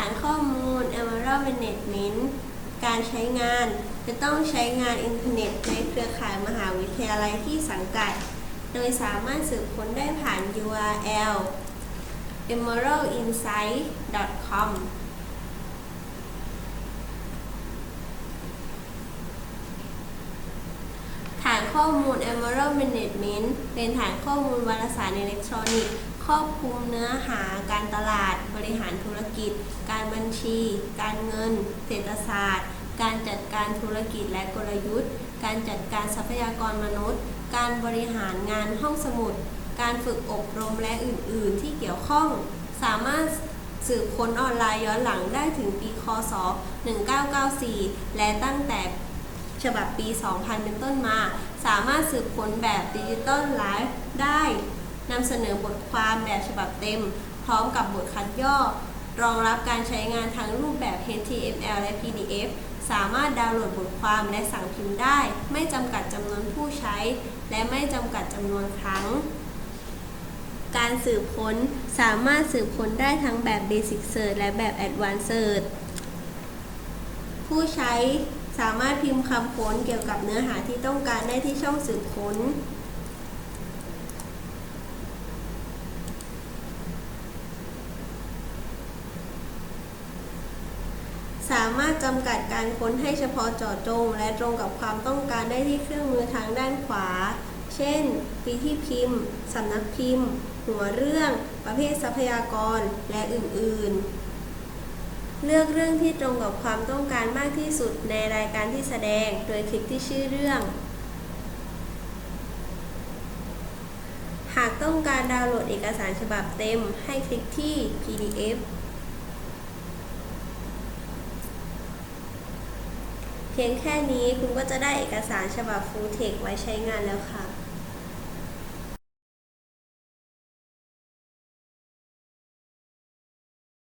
านข้อมูล Emerald Management การใช้งาน จะต้องใช้งานอินเทอร์เน็ตในเครือข่ายมหาวิทยาลัยที่สังกัด โดยสามารถสืบค้นได้ผ่าน URL emeraldinsight.com ฐานข้อมูล Emerald Management เป็นฐานข้อมูลวารสารอิเล็กทรอนิกส์ ครอบคลุมเนื้อหาการตลาด บริหารธุรกิจ การบัญชี การเงิน เศรษฐศาสตร์ การจัดการธุรกิจและกลยุทธ์ การจัดการทรัพยากรมนุษย์ การบริหารงานห้องสมุด การฝึกอบรมและอื่น ๆ ที่เกี่ยวข้อง สามารถสืบค้นออนไลน์ย้อนหลังได้ถึงปี คศ 1994 และตั้งแต่ฉบับปี 2000 เป็นต้นมา สามารถสืบค้นแบบดิจิตอลไลฟ์ได้ นำเสนอบทความแบบฉบับเต็ม พร้อมกับบทคัดย่อ รองรับการใช้งานทั้งรูปแบบ HTML และ PDF สามารถดาวน์โหลดบทความและสั่งพิมพ์ได้ ไม่จำกัดจำนวนผู้ใช้ และไม่จำกัดจำนวนครั้ง การสืบค้นสามารถสืบค้นได้ทั้งแบบ Basic Search และแบบ Advanced Search ผู้ใช้สามารถพิมพ์คำค้นเกี่ยวกับเนื้อหาที่ต้องการได้ที่ช่องสืบค้น สามารถจำกัดการค้นให้เฉพาะเจาะจง และตรงกับความต้องการได้ที่เครื่องมือทางด้านขวา เช่นปีที่พิมพ์ สำนักพิมพ์ หัวเรื่อง ประเภททรัพยากร และอื่น ๆ เลือกเรื่องที่ตรงกับความต้องการมากที่สุดในรายการที่แสดง โดยคลิกที่ชื่อเรื่อง หากต้องการดาวน์โหลดเอกสารฉบับเต็ม ให้คลิกที่ PDF พียงแค่นี้คุณก็จะได้เอกสารฉบับ Full Text ไว้ใช้งานแล้วค่ะ